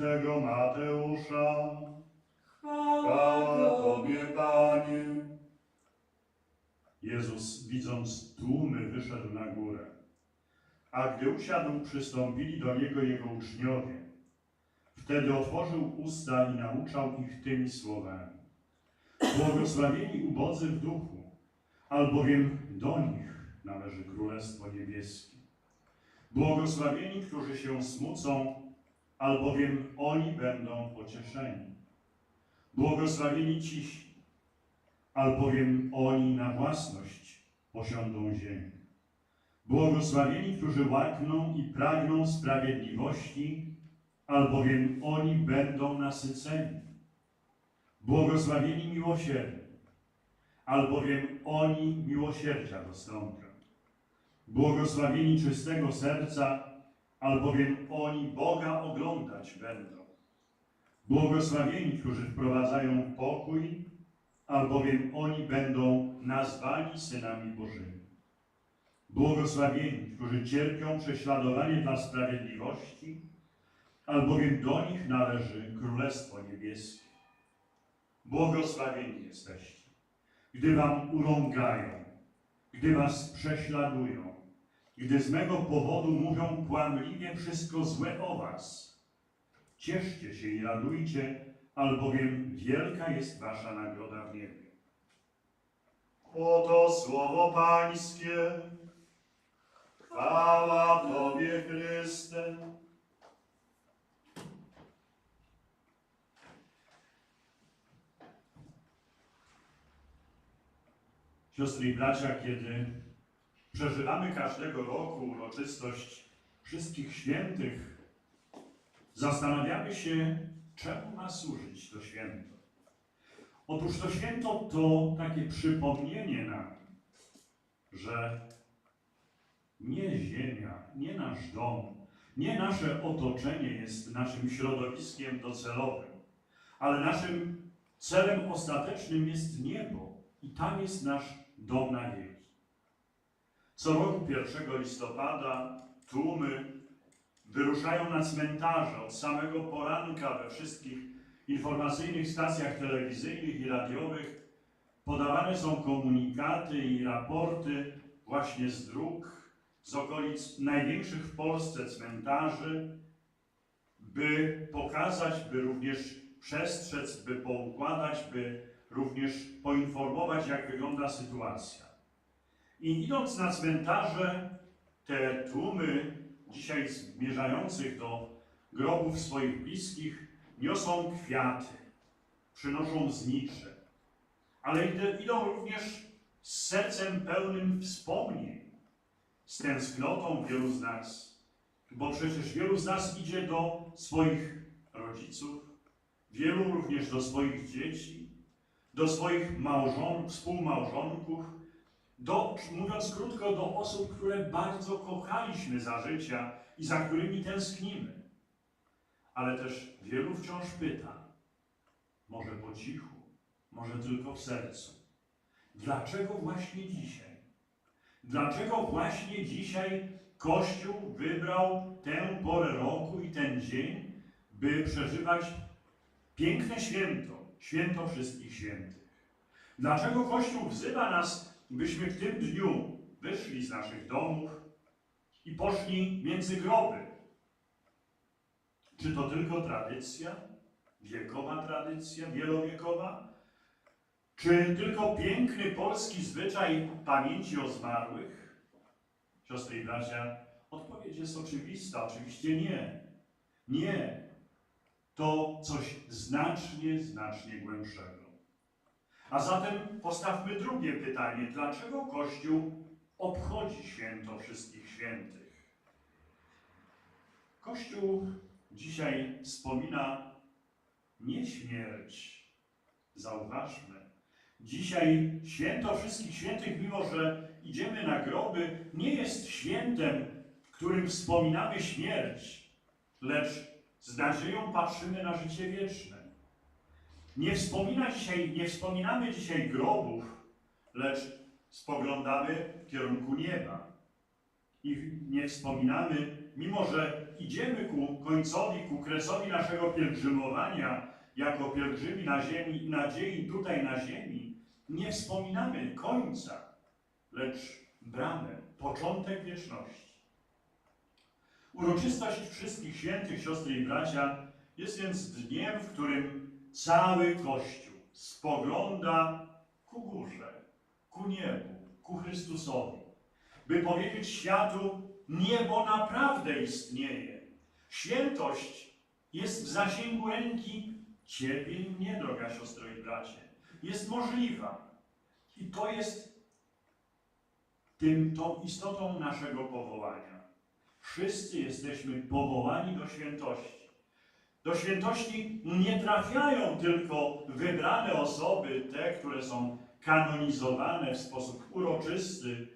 Tego Mateusza. Chwała Tobie, Panie. Jezus, widząc tłumy, wyszedł na górę. A gdy usiadł, przystąpili do Niego Jego uczniowie. Wtedy otworzył usta i nauczał ich tymi słowami. Błogosławieni ubodzy w duchu, albowiem do nich należy Królestwo Niebieskie. Błogosławieni, którzy się smucą, albowiem oni będą pocieszeni. Błogosławieni cisi, albowiem oni na własność posiądą ziemię. Błogosławieni, którzy łakną i pragną sprawiedliwości, albowiem oni będą nasyceni. Błogosławieni miłosierni, albowiem oni miłosierdzia dostąpią. Błogosławieni czystego serca, albowiem oni Boga oglądać będą. Błogosławieni, którzy wprowadzają pokój, albowiem oni będą nazwani synami Bożymi. Błogosławieni, którzy cierpią prześladowanie dla sprawiedliwości, albowiem do nich należy Królestwo Niebieskie. Błogosławieni jesteście, gdy wam urągają, gdy was prześladują, gdy z mego powodu mówią kłamliwie wszystko złe o was. Cieszcie się i radujcie, albowiem wielka jest wasza nagroda w niebie. Oto słowo Pańskie. Chwała Tobie, Chryste. Siostry i bracia, kiedy przeżywamy każdego roku uroczystość wszystkich świętych, Zastanawiamy się, czemu ma służyć to święto. Otóż to święto to takie przypomnienie nam, że nie ziemia, nie nasz dom, nie nasze otoczenie jest naszym środowiskiem docelowym, ale naszym celem ostatecznym jest niebo i tam jest nasz dom na wieki. Co roku 1 listopada tłumy wyruszają na cmentarze od samego poranka we wszystkich informacyjnych stacjach telewizyjnych i radiowych. Podawane są komunikaty i raporty właśnie z dróg, z okolic największych w Polsce cmentarzy, by pokazać, by również przestrzec, by poukładać, by również poinformować, jak wygląda sytuacja. I idąc na cmentarze, te tłumy dzisiaj zmierzających do grobów swoich bliskich niosą kwiaty, przynoszą znicze, ale idą również z sercem pełnym wspomnień, z tęsknotą wielu z nas, bo przecież wielu z nas idzie do swoich rodziców, wielu również do swoich dzieci, do swoich małżon, współmałżonków, do, mówiąc krótko, do osób, które bardzo kochaliśmy za życia i za którymi tęsknimy. Ale też wielu wciąż pyta, może po cichu, może tylko w sercu, dlaczego właśnie dzisiaj? Dlaczego właśnie dzisiaj Kościół wybrał tę porę roku i ten dzień, by przeżywać piękne święto, święto wszystkich świętych? Dlaczego Kościół wzywa nas byśmy w tym dniu wyszli z naszych domów i poszli między groby. Czy to tylko tradycja, wiekowa tradycja, wielowiekowa? Czy tylko piękny polski zwyczaj pamięci o zmarłych? Siostry i bracia, odpowiedź jest oczywista. Oczywiście nie. Nie. To coś znacznie, znacznie głębszego. A zatem postawmy drugie pytanie. Dlaczego Kościół obchodzi święto wszystkich świętych? Kościół dzisiaj wspomina nie śmierć, zauważmy. Dzisiaj święto wszystkich świętych, mimo że idziemy na groby, nie jest świętem, w którym wspominamy śmierć, lecz z nadzieją patrzymy na życie wieczne. Nie, wspomina dzisiaj, nie wspominamy dzisiaj grobów, lecz spoglądamy w kierunku nieba. I nie wspominamy, mimo że idziemy ku końcowi, ku kresowi naszego pielgrzymowania, jako pielgrzymi na ziemi, nadziei tutaj na ziemi, nie wspominamy końca, lecz bramę, początek wieczności. Uroczystość wszystkich świętych, siostry i bracia, jest więc dniem, w którym cały Kościół spogląda ku górze, ku niebu, ku Chrystusowi, by powiedzieć światu, niebo naprawdę istnieje. Świętość jest w zasięgu ręki Ciebie i mnie, droga siostro i bracie. Jest możliwa. I to jest tym, tą istotą naszego powołania. Wszyscy jesteśmy powołani do świętości. Do świętości nie trafiają tylko wybrane osoby, te, które są kanonizowane w sposób uroczysty,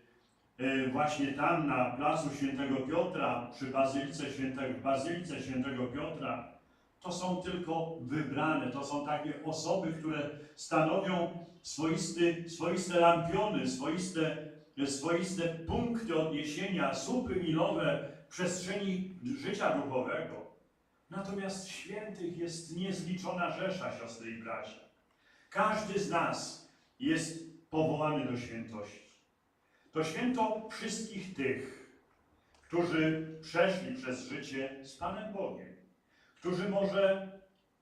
e, właśnie tam na placu Świętego Piotra, przy Bazylice Świętego, Bazylice Świętego Piotra. To są tylko wybrane, to są takie osoby, które stanowią swoisty, swoiste lampiony, swoiste, swoiste punkty odniesienia, słupy milowe przestrzeni życia duchowego. Natomiast świętych jest niezliczona rzesza, siostry i bracia. Każdy z nas jest powołany do świętości. To święto wszystkich tych, którzy przeszli przez życie z Panem Bogiem, którzy może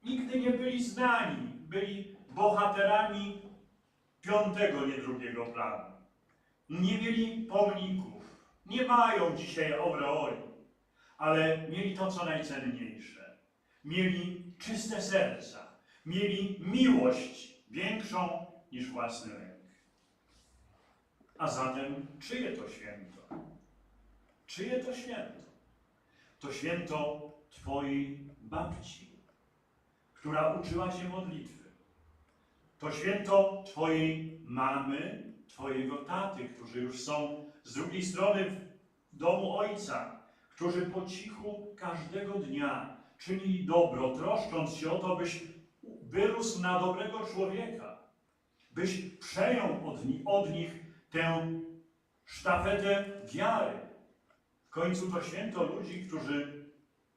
nigdy nie byli znani, byli bohaterami piątego, nie drugiego planu. Nie mieli pomników, nie mają dzisiaj aureoli, ale mieli to, co najcenniejsze. Mieli czyste serca, mieli miłość większą niż własny ręk. A zatem, czyje to święto? Czyje to święto? To święto Twojej babci, która uczyła Cię modlitwy. To święto Twojej mamy, Twojego taty, którzy już są z drugiej strony w domu ojca, którzy po cichu każdego dnia czynili dobro, troszcząc się o to, byś wyrósł na dobrego człowieka, byś przejął od, ni od nich tę sztafetę wiary. W końcu to święto ludzi, którzy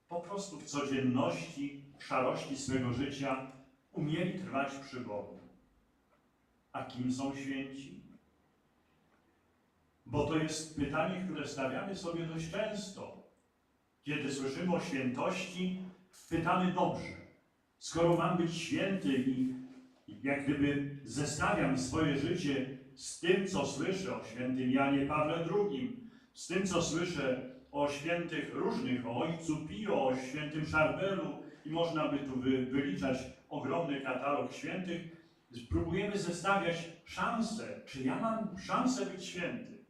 po prostu w codzienności, w szarości swego życia umieli trwać przy Bogu. A kim są święci? Bo to jest pytanie, które stawiamy sobie dość często. Kiedy słyszymy o świętości, pytamy dobrze. Skoro mam być święty i jak gdyby zestawiam swoje życie z tym, co słyszę o świętym Janie Pawle II, z tym, co słyszę o świętych różnych, o ojcu Pio, o świętym Szarbelu i można by tu wy, wyliczać ogromny katalog świętych, próbujemy zestawiać szanse, czy ja mam szansę być święty.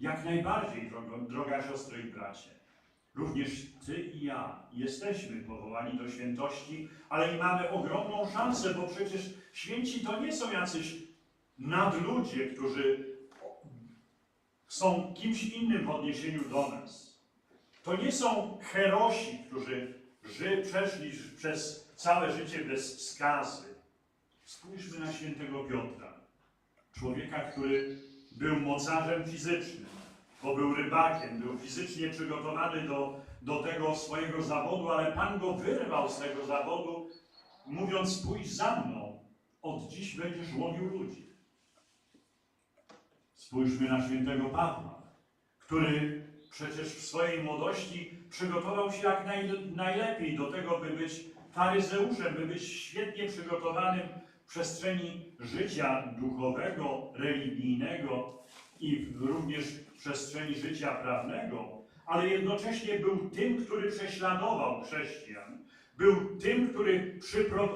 Jak najbardziej, droga siostro i bracie. Również Ty i ja jesteśmy powołani do świętości, ale i mamy ogromną szansę, bo przecież święci to nie są jacyś nadludzie, którzy są kimś innym w odniesieniu do nas. To nie są herosi, którzy ży, przeszli przez całe życie bez skazy. Spójrzmy na świętego Piotra, człowieka, który był mocarzem fizycznym, bo był rybakiem, był fizycznie przygotowany do, do tego swojego zawodu, ale Pan go wyrwał z tego zawodu, mówiąc: Pójdź za mną, od dziś będziesz łowił ludzi. Spójrzmy na świętego Pawła, który przecież w swojej młodości przygotował się jak naj, najlepiej do tego, by być faryzeuszem, by być świetnie przygotowanym w przestrzeni życia duchowego, religijnego i również przestrzeni życia prawnego, ale jednocześnie był tym, który prześladował chrześcijan. Był tym, który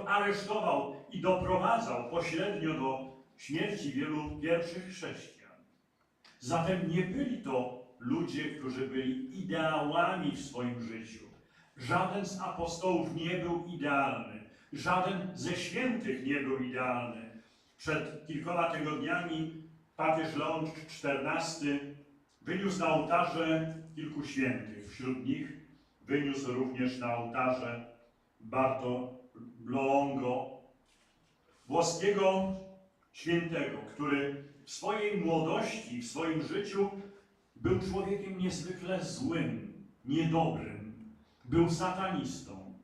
aresztował i doprowadzał pośrednio do śmierci wielu pierwszych chrześcijan. Zatem nie byli to ludzie, którzy byli ideałami w swoim życiu. Żaden z apostołów nie był idealny. Żaden ze świętych nie był idealny. Przed kilkoma tygodniami papież Leon XIV wyniósł na ołtarze kilku świętych. Wśród nich wyniósł również na ołtarze Barto Longo, włoskiego świętego, który w swojej młodości, w swoim życiu był człowiekiem niezwykle złym, niedobrym, był satanistą.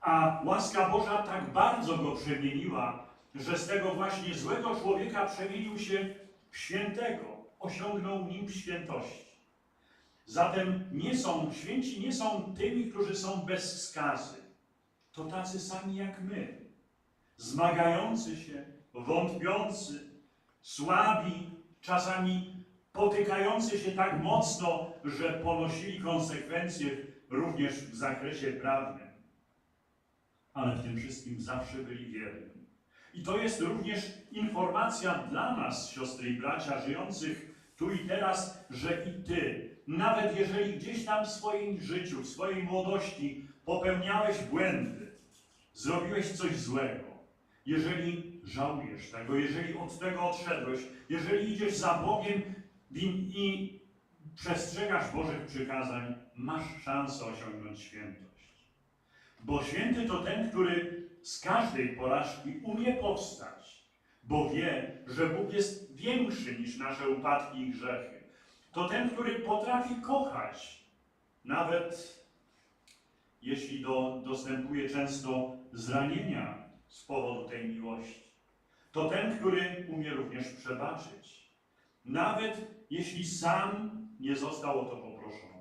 A łaska Boża tak bardzo go przemieniła, że z tego właśnie złego człowieka przemienił się w świętego, osiągnął nim świętości. Zatem nie są, święci nie są tymi, którzy są bez skazy. To tacy sami jak my, zmagający się, wątpiący, słabi, czasami potykający się tak mocno, że ponosili konsekwencje również w zakresie prawnym. Ale w tym wszystkim zawsze byli wierni. I to jest również informacja dla nas, siostry i bracia, żyjących tu i teraz, że i ty, nawet jeżeli gdzieś tam w swoim życiu, w swojej młodości popełniałeś błędy, zrobiłeś coś złego, jeżeli żałujesz tego, jeżeli od tego odszedłeś, jeżeli idziesz za Bogiem i, przestrzegasz Bożych przykazań, masz szansę osiągnąć świętość. Bo święty to ten, który z każdej porażki umie powstać, bo wie, że Bóg jest większy niż nasze upadki i grzechy. To ten, który potrafi kochać, nawet jeśli do, dostępuje często zranienia z powodu tej miłości. To ten, który umie również przebaczyć, nawet jeśli sam nie został o to poproszony.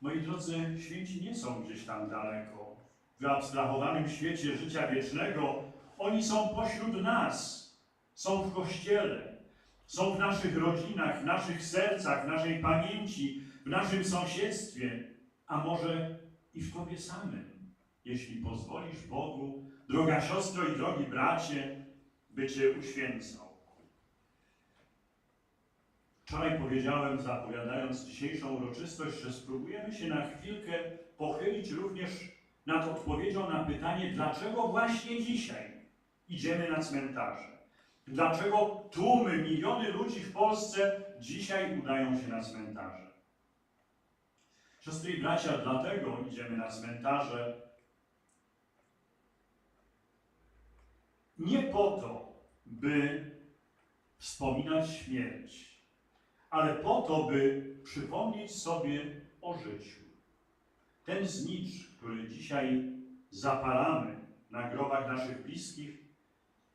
Moi drodzy, święci nie są gdzieś tam daleko, w wyabstrahowanym świecie życia wiecznego. Oni są pośród nas, są w kościele, są w naszych rodzinach, w naszych sercach, w naszej pamięci, w naszym sąsiedztwie, a może i w Tobie samym, jeśli pozwolisz Bogu, droga siostro i drogi bracie, by Cię uświęcał. Wczoraj powiedziałem, zapowiadając dzisiejszą uroczystość, że spróbujemy się na chwilkę pochylić również nad odpowiedzią na pytanie, dlaczego właśnie dzisiaj idziemy na cmentarze. Dlaczego tłumy, miliony ludzi w Polsce dzisiaj udają się na cmentarze? Siostry i bracia, dlatego idziemy na cmentarze nie po to, by wspominać śmierć, ale po to, by przypomnieć sobie o życiu. Ten znicz, który dzisiaj zapalamy na grobach naszych bliskich,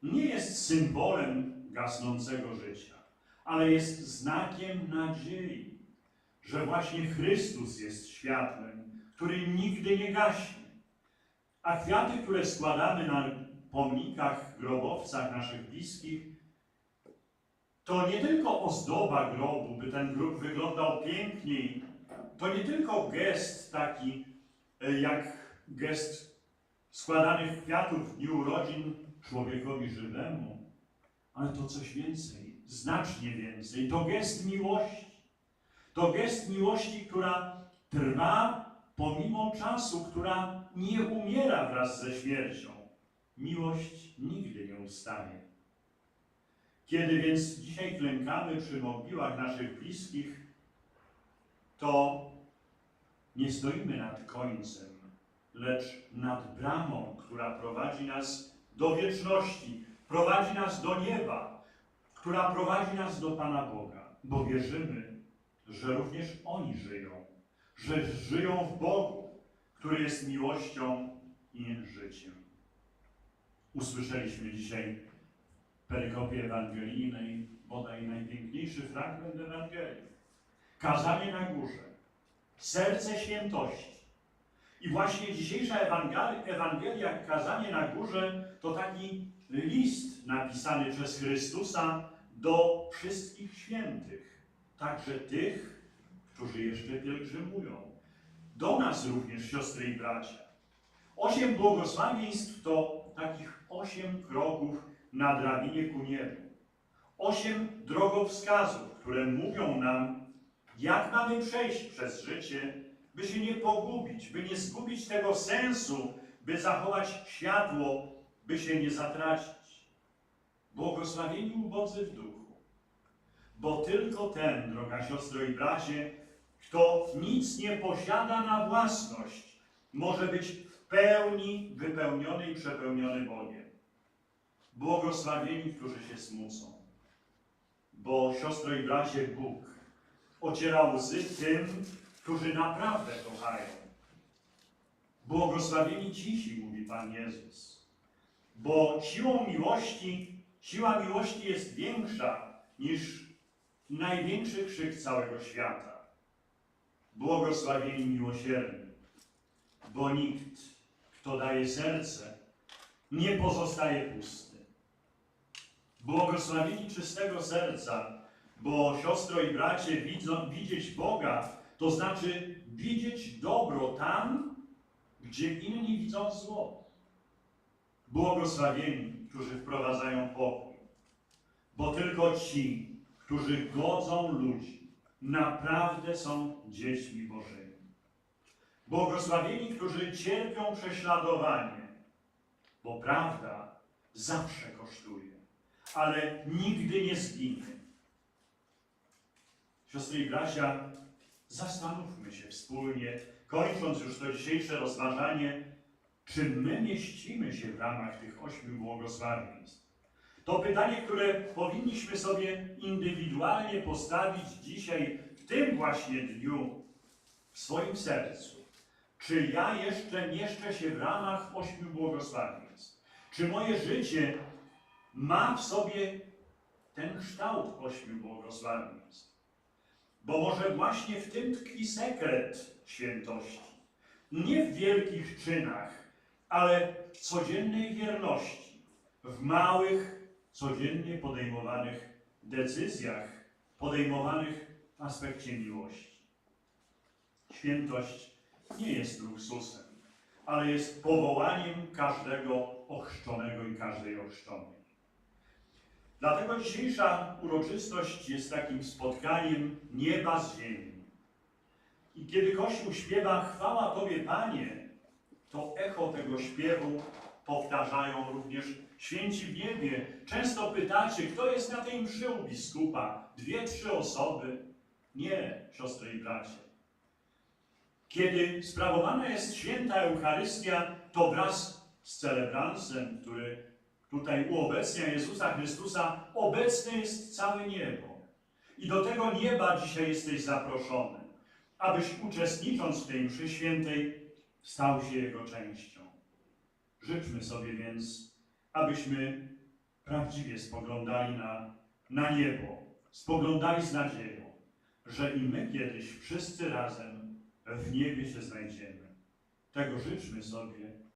nie jest symbolem gasnącego życia, ale jest znakiem nadziei, że właśnie Chrystus jest światłem, który nigdy nie gaśnie. A kwiaty, które składamy na pomnikach, grobowcach naszych bliskich, to nie tylko ozdoba grobu, by ten grób wyglądał piękniej, to nie tylko gest taki e, jak gest składanych kwiatów w dniu urodzin człowiekowi żywemu, ale to coś więcej, znacznie więcej. To gest miłości. To gest miłości, która trwa pomimo czasu, która nie umiera wraz ze śmiercią. Miłość nigdy nie ustanie. Kiedy więc dzisiaj klękamy przy mogiłach naszych bliskich, to nie stoimy nad końcem, lecz nad bramą, która prowadzi nas do wieczności, prowadzi nas do nieba, która prowadzi nas do Pana Boga, bo wierzymy, że również oni żyją, że żyją w Bogu, który jest miłością i życiem. Usłyszeliśmy dzisiaj w perykopie ewangelijnej bodaj najpiękniejszy fragment Ewangelii. Kazanie na górze, serce świętości. I właśnie dzisiejsza Ewangelia, Ewangelia Kazanie na górze to taki list napisany przez Chrystusa do wszystkich świętych, także tych, którzy jeszcze pielgrzymują. Do nas również, siostry i bracia. Osiem błogosławieństw to takich osiem kroków na drabinie ku niebu. Osiem drogowskazów, które mówią nam, jak mamy przejść przez życie, by się nie pogubić, by nie zgubić tego sensu, by zachować światło, by się nie zatracić. Błogosławieni ubodzy w duchu, bo tylko ten, droga siostro i bracie, kto nic nie posiada na własność, może być w pełni wypełniony i przepełniony Bogiem. Błogosławieni, którzy się smucą, bo siostro i bracie Bóg ociera łzy tym, którzy naprawdę kochają. Błogosławieni cisi, mówi Pan Jezus, bo siłą miłości, siła miłości jest większa niż największy krzyk całego świata. Błogosławieni miłosierni, bo nikt, kto daje serce, nie pozostaje pusty. Błogosławieni czystego serca, bo siostro i bracie, widzą, widzieć Boga, to znaczy widzieć dobro tam, gdzie inni widzą zło. Błogosławieni, którzy wprowadzają pokój, bo tylko ci, którzy godzą ludzi, naprawdę są dziećmi Bożymi. Błogosławieni, którzy cierpią prześladowanie, bo prawda zawsze kosztuje, ale nigdy nie zginie. Siostry i bracia, zastanówmy się wspólnie, kończąc już to dzisiejsze rozważanie, czy my mieścimy się w ramach tych ośmiu błogosławieństw. To pytanie, które powinniśmy sobie indywidualnie postawić dzisiaj, w tym właśnie dniu, w swoim sercu. Czy ja jeszcze mieszczę się w ramach ośmiu błogosławieństw? Czy moje życie ma w sobie ten kształt ośmiu błogosławieństw? Bo może właśnie w tym tkwi sekret świętości. Nie w wielkich czynach, ale w codziennej wierności, w małych, codziennie podejmowanych decyzjach, podejmowanych w aspekcie miłości. Świętość nie jest luksusem, ale jest powołaniem każdego ochrzczonego i każdej ochrzczonej. Dlatego dzisiejsza uroczystość jest takim spotkaniem nieba z ziemi. I kiedy Kościół śpiewa chwała Tobie, Panie, to echo tego śpiewu powtarzają również święci w niebie. Często pytacie, kto jest na tej mszy u biskupa? Dwie, trzy osoby? Nie, siostry i bracia. Kiedy sprawowana jest święta Eucharystia, to wraz z celebransem, który tutaj uobecnia Jezusa Chrystusa, obecne jest całe niebo. I do tego nieba dzisiaj jesteś zaproszony, abyś uczestnicząc w tej mszy świętej stał się jego częścią. Życzmy sobie więc, abyśmy prawdziwie spoglądali na, na niebo, spoglądali z nadzieją, że i my kiedyś wszyscy razem w niebie się znajdziemy. Tego życzmy sobie